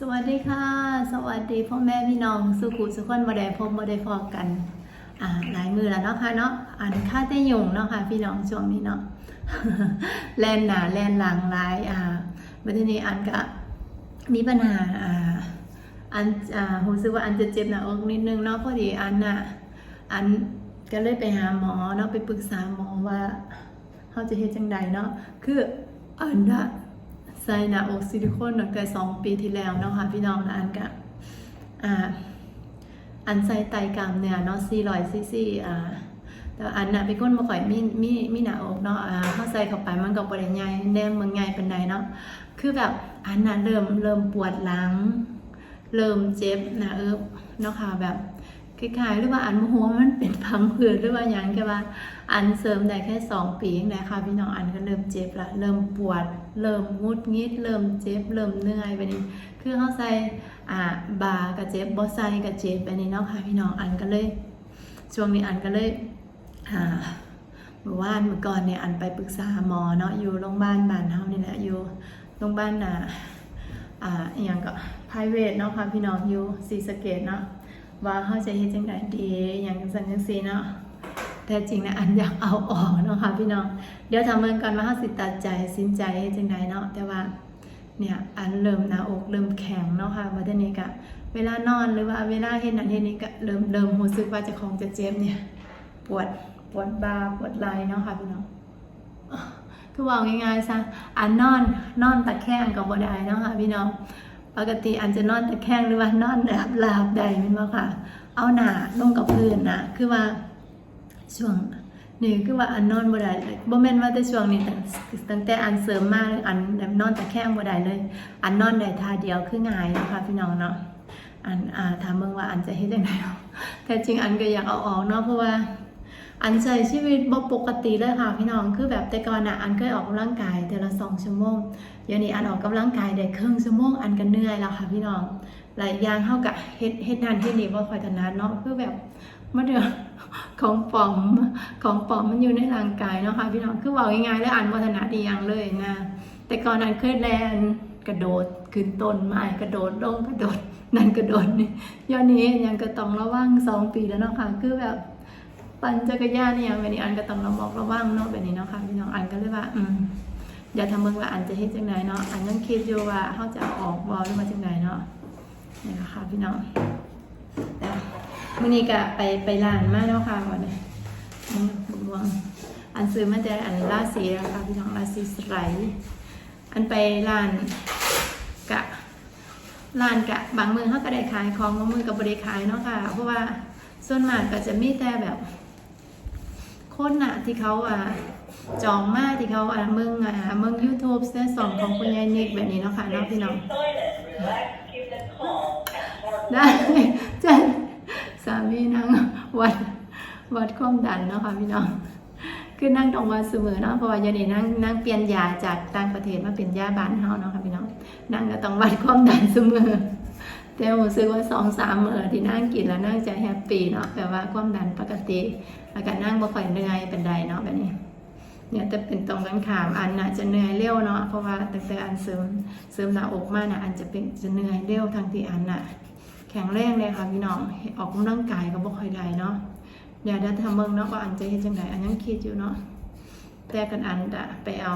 สวัสดีค่ะ สวัสดีพ่อแม่พี่น้องสุขุสุขคนบ่ได้พบบ่ได้พอกันอ่าหลายมือแล้วเนาะค่ะเนาะอันค่าแต่ยุงเนาะค่ะพี่น้องช่วงนี้เนาะแลนหนาแลนหลังหลายอ่าบัดนี้อันก็มีปัญหาอ่าอันอ่ารู้สึว่าอันจะเจ็บหน้าอกนิดนึงเนาะพอดีอันน่ะอันก็เลยไปหาหมอเนาะไปปรึกษาหมอว่าเขาจะเฮ็ดจังใดเนาะคืออันน่ะ ใส่หน้าอกซิลิโคนตั้งแต่สองปีที่แล้วเนาะค่ะพี่น้องนะอันกะอ่าอันใส่ไตกรรมเนี่ยเนาะ400ซีซีอ่าแต่อันน่ะเป็นคนบ่ค่อยมีมีมีหน้าอกเนาะอ่าเฮาใส่เข้าไปมันก็บ่ได้ใหญ่แนมมันใหญ่ปานใดเนาะคือแบบอันน่ะเริ่มเริ่มปวดหลัง เริ่มเจ็บหน้าเอิบเนาะค่ะแบบ คล้ายๆหรือว่าอันหัวมันเป็นพังผืดหรือว่ายังแค่ว่า อันเสริมได้แค่สองปีเองนะคะพี่น้องอันก็เริ่มเจ็บละเริ่มปวด เริ่มงุดงิด เริ่มเจ็บ เริ่มเหนื่อยไปนี้คือเขาใส่อ่าบากับเจ็บบ่ใส่กับเจ็บไปนี้เนาะค่ะพี่น้องอันก็เลยช่วงนี้อันก็เลยอ่าเมื่อวานเมื่อก่อนเนี่ยอันไปปรึกษาหมอเนาะอยู่โรงพยาบาลบ้านเฮานี่แหละอยู่โรงพยาบาลน่ะอ่าอย่างก็ private เนาะค่ะพี่น้องอยู่ศรีสะเกษเนาะ ว่าเขาจะเฮ็ดจังไดดีอย่างจังซั่นจังซีเนาะแท้จริงนะอันอยากเอาออกเนาะค่ะพี่น้องเดี๋ยวทำเมืองกันว่าเขาสิตัดใจสินใจให้จังใดเนาะแต่ว่าเนี่ยอันเริ่มหน้าอกเริ่มแข็งเนาะค่ะวันนี้ก็เวลานอนหรือว่าเวลาเห็นนั่นเห็นนี่ก็เริ่มเริ่มรู้สึกว่าจะของจะเจ็บเนี่ย ปวดปวดบ่าปวดไหล่เนาะค่ะพี่น้องคือว่าง่ายๆซะอันนอนนอนตะแคงกับบ่ได้เนาะค่ะพี่น้อง ปกติอันจะนอนตะแคงหรือว่านอนแบบลาบได้แม่นบ่ค่ะ เอาหนาลงกับพื้นนะคือว่าช่วงนี่คือว่าอันนอนบ่ได้เลยบ่แม่นว่าแต่ช่วงนี้ตั้งแต่อันเสริมมาอันแบบนอนตะแคงบ่ได้เลย อันนอนได้ท่าเดียวคือง่ายนะคะพี่น้องเนาะอันอ่าถามเบิ่งว่าอันจะเฮ็ดจังไดเนาะแต่จริงอันก็อยากเอาออกเนาะเพราะว่า อันใช้ชีวิตบ่ปกติเลยค่ะพี่น้องคือแบบแต่ก่อนนะอันเคยออกกำลังกายแต่ละ2ชั่วโมงเดี๋ยวนี้อันออกกำลังกายได้ครึ่งชั่วโมงอันก็เหนื่อยแล้วค่ะพี่น้องหลายอย่างเฮาก็เฮ็ดเฮ็ดนั่นเฮ็ดนี่บ่ค่อยถนัดเนาะคือแบบมาเดือของปลอมของปลอมมันอยู่ในร่างกายเนาะค่ะพี่น้องคือบอกง่ายๆแล้วอ่านวัฒนาดีอย่างเลยนะแต่ก่อนนั้นเคยแลนกระโดดขึ้นต้นไม้กระโดดลงกระโดดนั่นกระโดดนี่ย้อนนี้ยังก็ต้องระวังสองปีแล้วเนาะค่ะคือแบบ ปั่นจักรยานเนี่ยวันนี้อันก็ต้องระมัดระวังเนาะแบบนี้เนาะค่ะพี่น้องอันก็เลยว่า อืมอย่าทำเมืองว่าอันจะเฮ็ดจังไดเนาะอันยังคิดอยู่ว่าเขาจะออกบอหรือมาจังไดเนาะนี่นะคะพี่น้องแต่มื่อนี้ก็ไปไปร้านมาแล้วค่ะวันนี้บุญวงอันซื้อมาแต่อันราสีแล้วค่ะพี่น้องราสีสไลด์อันไปร้านกะร้านกะบางมือเขาก็ได้ขายของบางมือก็บ่ได้ขายเนาะค่ะ เพราะว่าส่วนมากก็จะมีแต่แบบ คนน่ะที่เขาอะจองมากที่เขาอะเมืองอะเมืองยูทูบเส้นสองของคุณยายนิกแบบนี้เนาะค่ะเนาะพี่น้องได้ใช่สามีนั่งวัดวัดความดันเนาะค่ะพี่น้องคือนั่งตรงวัดเสมอเนาะเพราะว่ายานี่นั่งนั่งเปลี่ยนยาจากต่างประเทศมาเป็นยาบ้านเฮาเนาะค่ะพี่น้องนั่งก็ต้องวัดความดันเสมอ แต่ผมซื้อว่าสองสามมื้อที่นั่งกินแล้วนั่งจะแฮปปี้เนาะแปลว่าความดันปกติแล้วก็นั่งบ่ค่อยเหนื่อยเป็นใดเนาะแบบนี้เนี่ยจะเป็นตรงกันขามอันน่ะจะเหนื่อยเร็วเนาะเพราะว่าตั้งแต่อันเสริมเสริมหน้าอกมาน่ะอันจะเป็นจะเหนื่อยเร็วทางที่อันน่ะ แข็งแรงเลยค่ะพี่น้องออกกำลังกายก็บ่ค่อยได้เนาะเดี๋ยวได้ทำเบิ่งเนาะว่าอันจะเฮ็ดจังไดอันยังคิดอยู่เนาะแต่กันอันจะไปเอา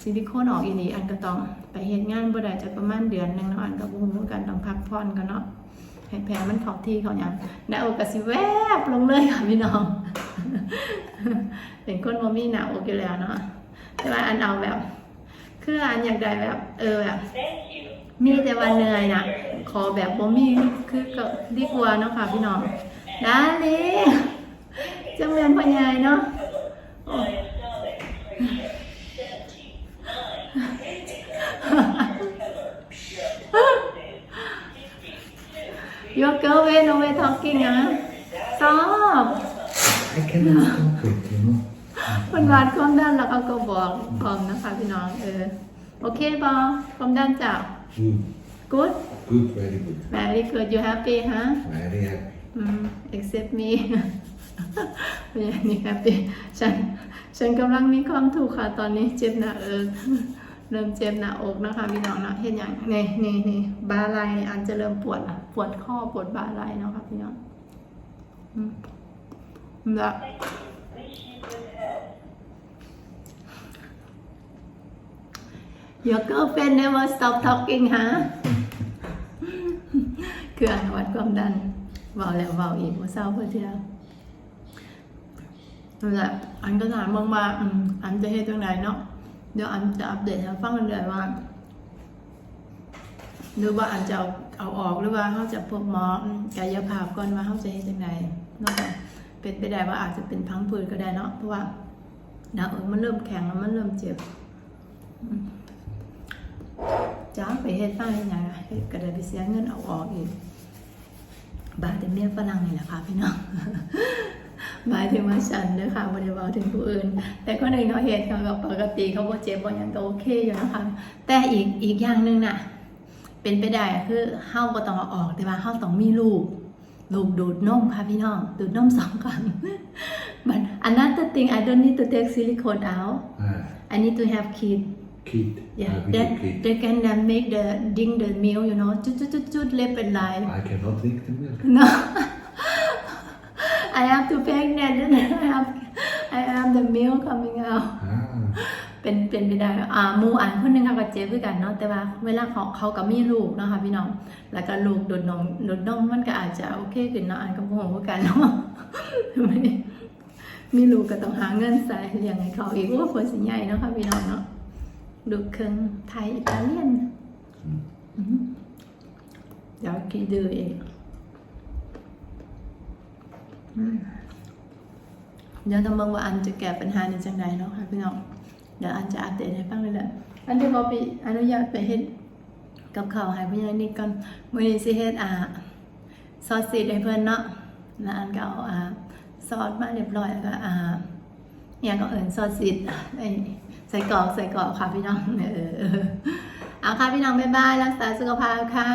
ซิลิโคนออกอีนี่อันก็ต้อง ไปเฮ็ดงานบ่ได้จักประมาณเดือนนึงเนาะอันก็บ่ฮู้กันต้องพักผ่อนกันเนาะให้แผลมันเข้าที่เขาหยังหน้าอกก็สิแวบลงเลยค่ะพี่น้อง เป็นคนบ่มีหน้าอกอยู่แล้วเนาะแต่ว่าอันเอาแบบ คืออันอยากได้แบบ เออแบบมีแต่วันเหนื่อยนะขอแบบบ่มีคือก็ดีกว่าเนาะค่ะพี่น้องด้เลยจังเรียนพ่อใหญ่เนาะโอ้ Your girl way no way talking นะ stop I cannot stop it, you know. คนวัดความดันแล้วเขาก็บอกพร้อมนะคะพี่น้องเออโอเคบอความดันจับ Good, good good, very good. very good you happy ฮะ Very happy. อืม except me เป็นอย่างนี้ครับพี่ฉันฉันกำลังมีความทุกข์ค่ะตอนนี้เจ็บหน้าเอิก เริ่มเจ็บหน้าอกนะคะพี่น้องเนาะเห็นอย่างนี่นี่นี่บาไหลอันจะเริ่มปวดละปวดข้อปวดบาไหลเนาะค่ะพี่น้องอืมแล้ว Your girlfriend never stop talking ฮะคืออันวัดความดันเบาแล้วเบาอีกว่าเศร้าเพื่อที่แล้วนั่นแหละอันก็ถามบ้างว่าอันจะให้ตรงไหนเนาะ เดี๋ยวอันจะอัปเดตให้ฟังเรื่อยๆว่าหรือว่าอันจะเอาเอาออกหรือว่าเขาจะพบหมอกายภาพก่อนว่าเขาจะให้ตรงไหนเนาะเป็นไปได้ว่าอาจจะเป็นพังผืดก็ได้เนาะเพราะว่าดาวเอิญมันเริ่มแข็งแล้วมันเริ่มเจ็บจ้าไปเฮ็ดฟ้าเฮ็ดยังอะเฮ็ดก็ได้ไปเสียเงินเอาออกอีกบาดเมียฝรั่งนี่แหละค่ะพี่น้อง หมายถึงว่าฉันเด้อค่ะบ่ได้เว้าถึงผู้อื่น แต่คนอื่นเขาเฮ็ดเขาก็ปกติเขาบ่เจ็บบ่หยังก็โอเคอยู่นะคะแต่อีกอีกอย่างหนึงน่ะเป็นไปได้อะคือเฮาบ่ต้องเอาออกแต่ว่าเฮาต้องมีลูกลูกดูดนมค่ะพี่น้อง ดูดนมสองครั้ง But another thing I don't need to take silicone out Ah, I need to have kid kid. Yeah, Ah, we that do kid. they can then make the ding the meal, you know, จุดจุดจุดจุดเล็บเป็นลาย I cannot drink the milk. No, I have to pregnant and then I have I have the milk coming out. Ah, เป็นเป็นไปได้อ่าหมูอันคนหนึงเขาก็เจ็บด้วยกันเนาะแต่ว่าเวลาเขาเขาก็มีลูกเนาะค่ะพี่น้อง แล้วก็ลูกดูดนมดูดนมมันก็อาจจะโอเคขึ้นเนาะอันก็บ่ฮู้คือกันเนาะมีลูกก็ต้องหาเงินใส่เลี้ยงให้เขาอีกว่าคนสิใหญ่เนาะค่ะพี่น้องเนาะลูกครึ่งไทยอิตาเลียนอืมเดี๋ยวคิดดูเองอืม เดี๋ยวต้องมองว่าอันจะแก้ปัญหานี้จังไดเนาะค่ะพี่น้องเดี๋ยวอันจะอัปเดตให้ฟังเลยแหละอันจะบอกไปอนุญาตไปเฮ็ดกับเขาวให้พี่ยายนี่ก่อนมื้อนี้สิเฮ็ดอ่าซอสซีดให้เพิ่นเนาะแล้วอันก็เอาอ่าซอสมาเรียบร้อยแล้วก็อ่าอหยังก็เอิ้นซอสซีดไอ้ใส่กรอกใส่กรอกค่ะพี่น้องเออเออเอาค่ะพี่น้องบ๊ายบายรักษาสุขภาพค่ะ